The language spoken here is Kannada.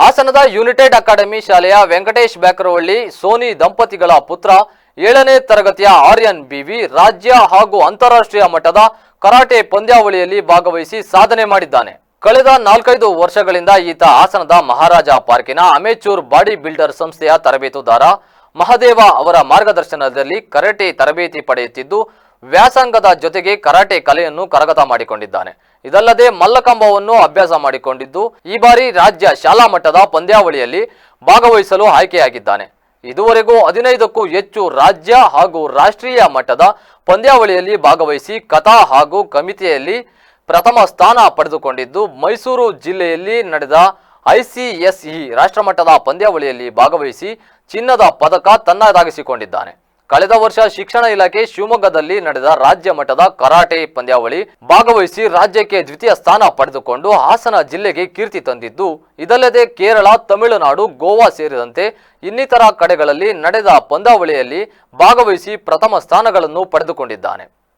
ಹಾಸನದ ಯುನೈಟೆಡ್ ಅಕಾಡೆಮಿ ಶಾಲೆಯ ವೆಂಕಟೇಶ್ ಬ್ಯಾಕರವಳ್ಳಿ, ಸೋನಿ ದಂಪತಿಗಳ ಪುತ್ರ, ಏಳನೇ ತರಗತಿಯ ಆರ್ಯನ್ ಬಿವಿ ರಾಜ್ಯ ಹಾಗೂ ಅಂತಾರಾಷ್ಟ್ರೀಯ ಮಟ್ಟದ ಕರಾಟೆ ಪಂದ್ಯಾವಳಿಯಲ್ಲಿ ಭಾಗವಹಿಸಿ ಸಾಧನೆ ಮಾಡಿದ್ದಾನೆ. ಕಳೆದ ನಾಲ್ಕೈದು ವರ್ಷಗಳಿಂದ ಈತ ಹಾಸನದ ಮಹಾರಾಜ ಪಾರ್ಕಿನ ಅಮೆಚೂರ್ ಬಾಡಿ ಬಿಲ್ಡರ್ ಸಂಸ್ಥೆಯ ತರಬೇತುದಾರ. ಮಹದೇವ ಅವರ ಮಾರ್ಗದರ್ಶನದಲ್ಲಿ ಕರಾಟೆ ತರಬೇತಿ ಪಡೆಯುತ್ತಿದ್ದು ವ್ಯಾಸಂಗದ ಜೊತೆಗೆ ಕರಾಟೆ ಕಲೆಯನ್ನು ಕರಗತ ಮಾಡಿಕೊಂಡಿದ್ದಾನೆ. ಇದಲ್ಲದೆ ಮಲ್ಲಕಂಬವನ್ನು ಅಭ್ಯಾಸ ಮಾಡಿಕೊಂಡಿದ್ದು, ಈ ಬಾರಿ ರಾಜ್ಯ ಶಾಲಾ ಮಟ್ಟದ ಪಂದ್ಯಾವಳಿಯಲ್ಲಿ ಭಾಗವಹಿಸಲು ಆಯ್ಕೆಯಾಗಿದ್ದಾನೆ. ಇದುವರೆಗೂ ಹದಿನೈದಕ್ಕೂ ಹೆಚ್ಚು ರಾಜ್ಯ ಹಾಗೂ ರಾಷ್ಟ್ರೀಯ ಮಟ್ಟದ ಪಂದ್ಯಾವಳಿಯಲ್ಲಿ ಭಾಗವಹಿಸಿ ಕಥಾ ಹಾಗೂ ಕಮಿತಿಯಲ್ಲಿ ಪ್ರಥಮ ಸ್ಥಾನ ಪಡೆದುಕೊಂಡಿದ್ದು, ಮೈಸೂರು ಜಿಲ್ಲೆಯಲ್ಲಿ ನಡೆದ ಐಸಿಎಸ್ಇ ರಾಷ್ಟ್ರಮಟ್ಟದ ಪಂದ್ಯಾವಳಿಯಲ್ಲಿ ಭಾಗವಹಿಸಿ ಚಿನ್ನದ ಪದಕ ತನ್ನದಾಗಿಸಿಕೊಂಡಿದ್ದಾನೆ. ಕಳೆದ ವರ್ಷ ಶಿಕ್ಷಣ ಇಲಾಖೆ ಶಿವಮೊಗ್ಗದಲ್ಲಿ ನಡೆದ ರಾಜ್ಯ ಮಟ್ಟದ ಕರಾಟೆ ಪಂದ್ಯಾವಳಿ ಭಾಗವಹಿಸಿ ರಾಜ್ಯಕ್ಕೆ ದ್ವಿತೀಯ ಸ್ಥಾನ ಪಡೆದುಕೊಂಡು ಹಾಸನ ಜಿಲ್ಲೆಗೆ ಕೀರ್ತಿ ತಂದಿದ್ದು, ಇದಲ್ಲದೆ ಕೇರಳ, ತಮಿಳುನಾಡು, ಗೋವಾ ಸೇರಿದಂತೆ ಇನ್ನಿತರ ಕಡೆಗಳಲ್ಲಿ ನಡೆದ ಪಂದ್ಯಾವಳಿಯಲ್ಲಿ ಭಾಗವಹಿಸಿ ಪ್ರಥಮ ಸ್ಥಾನಗಳನ್ನು ಪಡೆದುಕೊಂಡಿದ್ದಾನೆ.